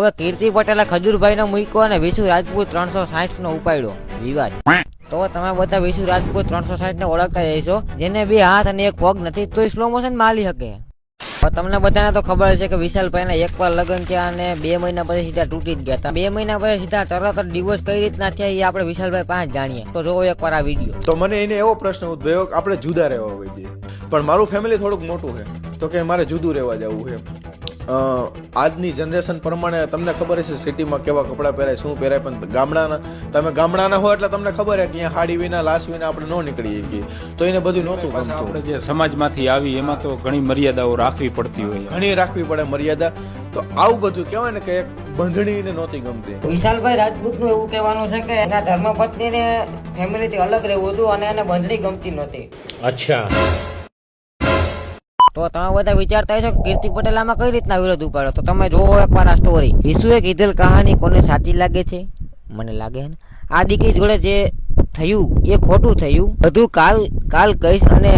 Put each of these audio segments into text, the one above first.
હવે કીર્તિ પટેલે ખજૂરભાઈ નો મૂક્યો અને વિશુ રાજપૂત ત્રણસો સાઠ નો ઉપાડ્યો. વિવાદ. તો તમે બધા વિશુ રાજપૂત ત્રણસો સાઠ ને ઓળખતા જઈશો જેને બે હાથ અને એક પગ નથી, તો સ્લો મોશન માલી શકે. તમને બધાને તો ખબર છે કે વિશાલભાઈ એક વાર લગ્ન થયા અને બે મહિના પછી સીધા તૂટી જ ગયા હતા. બે મહિના પછી સીધા તરત ડિવોર્સ કઈ રીતના થયા એ આપણે વિશાલભાઈ પાંચ જાણીએ. તો જોવો એકવાર આ વીડિયો તો મને એને એવો પ્રશ્ન ઉદભવ્યો આપણે જુદા રહેવા હોય પણ મારું ફેમિલી થોડુંક મોટું છે. તો કે મારે જુદું રહેવા જવું છે આજની જનરેશન પ્રમાણે તમને ખબર હશે સિટીમાં કેવા કપડાં પહેરાય શું પહેરાય પણ ગામડાના તમે ગામડાના હો એટલે તમને ખબર હે કે અહીંયા હાડી વિના લાશ વિના આપણે ન નીકળી શકીએ. તો એને બધું નહોતું ગમતું. આપણે જે સમાજમાંથી આવી એમાં તો ઘણી મર્યાદાઓ રાખવી પડતી હોય. ઘણી રાખવી પડે મર્યાદા. તો આવું બધું કહેવાય ને કે એક બંધણીને નહોતી ગમતી. વિશાલભાઈ રાજપૂતનું એવું કહેવાનું છે કે એના ધર્મપત્નીને ફેમિલીથી અલગ રહેવું હતું અને એને બંધણી ગમતી નહોતી. અચ્છા. તો તમે બધા વિચારતા હશો કે કીર્તિ પટેલ આમાં કઈ રીતના વિરોધ ઉપાડ્યો? તો તમે જોવો એકવાર આ સ્ટોરી વિશુએ કીધેલ કહાની કોને સાચી લાગે છે? મને લાગે ને. આ દીકરી જોડે જે થયું, એ ખોટું થયું. બધું કાલ કાલ કહીશ અને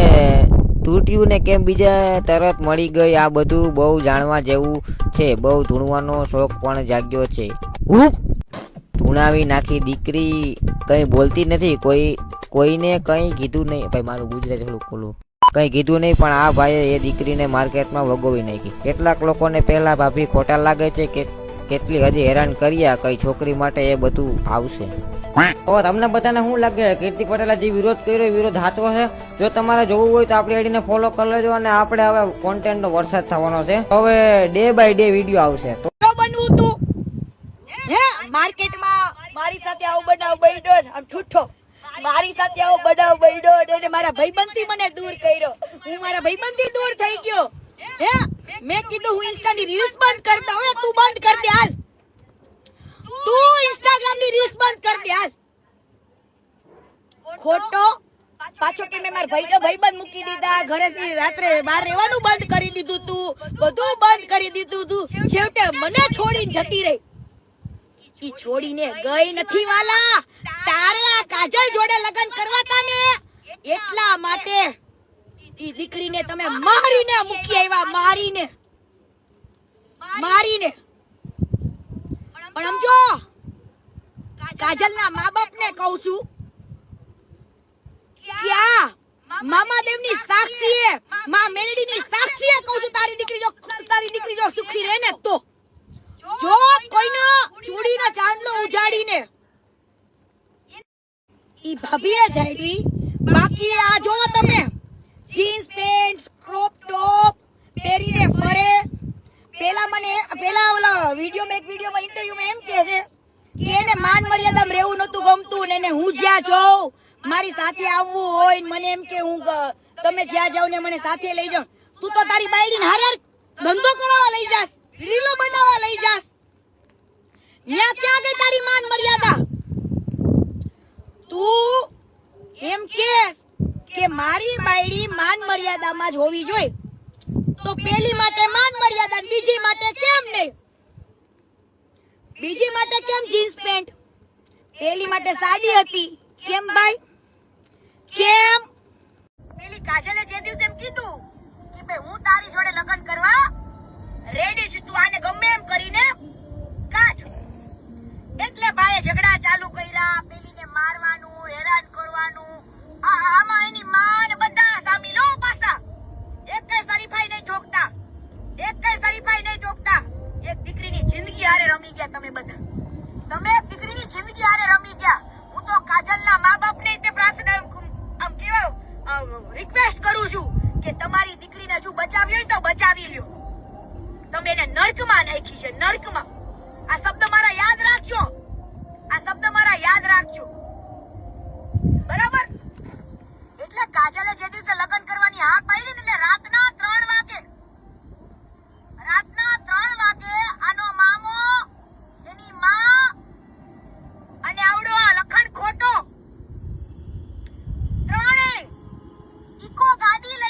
તૂટ્યું ને કેમ બીજા તરત મળી ગઈ? આ બધું બહુ જાણવા જેવું છે. બહુ ધૂણવાનો શોખ પણ જાગ્યો છે. ઉપ ધૂણાવી નાખી દીકરી. કંઈ બોલતી નથી. કોઈ, કોઈને કંઈ કીધું નહીં. ભાઈ, મારું ગુજરાતી થોડું ખોલું. કઈ કીધું નહીં પણ આ ભાઈએ એ દીકરીને માર્કેટમાં વગોવી નાખી. કેટલાક લોકોને પહેલા ભાભી ખોટા લાગે છે કે કેટલી હજી હેરાન કર્યા કઈ છોકરી માટે એ બધું આવશે. ઓ તમને બધાને શું લાગે? કીર્તિ પટેલે જે વિરોધ કર્યો એ વિરોધ હાથો છે? જો તમારે જોવું હોય તો આપણી આઈડીને ફોલો કરી લેજો અને આપણે હવે કોન્ટેન્ટનો વરસાદ થવાનો છે. હવે ડે બાય ડે વીડિયો આવશે. તો બનવું તું હે? માર્કેટમાં મારી સાથે આવું બનાવ બન્યો આમ ઠૂઠો. મારી સાથે આવો બનાવ બન્યો અને મારા ભાઈબંધથી મને દૂર કર્યો. હું મારા ભાઈબંધથી દૂર થઈ ગયો. હે? મેં કીધું હું ઇન્સ્ટાની રીલ્સ બંધ કરતા હવે તું બંધ કર દે હાલ. તું ઇન્સ્ટાગ્રામની રીલ્સ બંધ કર દે હાલ. ખોટો? પાછો કે મેં મારા ભાઈ ભાઈબંધ મૂકી દીધા ઘરેથી રાત્રે બહાર રહેવાનું બંધ કરી દીધું તું, બધું બંધ કરી દીધું તું. છેવટે મને છોડીને જતી રહી. ઈ છોડીને ગઈ નથી વાલા. તારે આ કાજલ જોડે લગ્ન કરવા તા ને? એટલા માટે ઈ દીકરીને તમે મારીને મૂકી આવ્યા મારીને. મારીને. પણ સમજો કાજલના મા બાપને કહું છું ક્યાં મામા દેવની એ મા મેલડીની સાક્ષીએ કહું છું તારી દીકરી જો તારી દીકરી જો સુખી રહે ને તો જો કોઈનો ચૂડીનો ચાંદલો ઉજાડીને ઈ ભાભીએ જાયડી બાકી આ જો તમે જીન્સ, પેન્ટ, ક્રોપ ટોપ પહેરીને ફરે. પેલા મને, પેલા ઓલા વિડિયો મેં એક વિડિયો માં ઇન્ટરવ્યુ માં એમ કહે છે કે એને માન મર્યાદા રહેવું નતું ગમતું ને એને હું જ્યાં જાઉં, મારી સાથે આવવું હોય મને એમ કે હું તમે જ્યાં જાવ ને મને સાથે લઈ જાવ તું તો તારી બાયડીને હારે ધંધો કરવા લઈ જાસ રીલો બનાવવા લઈ જાસ ત્યાં ક્યાં ગઈ તારી માન મર્યાદા તું એમ કે કે મારી બાયડી માન મર્યાદામાં જ હોવી જોઈએ. તો પેલી માટે માન મર્યાદા બીજી માટે કેમ નહીં? બીજી માટે કેમ જીન્સ પેન્ટ પેલી માટે સાડી હતી. કેમ ભાઈ? કેમ? પેલી કાજલે જે દિવસે એમ કીધું કે ભાઈ હું તારી જોડે લગ્ન કરવા રેડી છું, તું આને ગમે એમ કરીને કાઢ. એટલે ભાઈએ ઝઘડા ચાલુ કર્યા, પેલીને મારવાનું, હેરાન કરવાનું. આમાં એની માં ને બધા સામેલ હો પાછા એક કઈ શરીફાઈ નહીં જોગતા એક કઈ શરીફાઈ નહીં જોગતા એક દીકરીની જિંદગી હારે રમી ગયા તમે બધા તમે દીકરીની જિંદગી હારે રમી ગયા. હું તો કાજલના મા બાપને તે પ્રાર્થના આમ કેવા રિક્વેસ્ટ કરું છું કે તમારી દીકરીને જો બચાવી હોય તો બચાવી લ્યો. તમે એને નર્કમાં નાખી છે, નર્કમાં. આ શબ્દ મારા યાદ રાખજો. આ શબ્દ મારા યાદ રાખજો. બરાબર? એટલે કાજલે જે દિવસે લગ્ન કરવાની હા પાડી ને એટલે રાતના ત્રણ ગાડી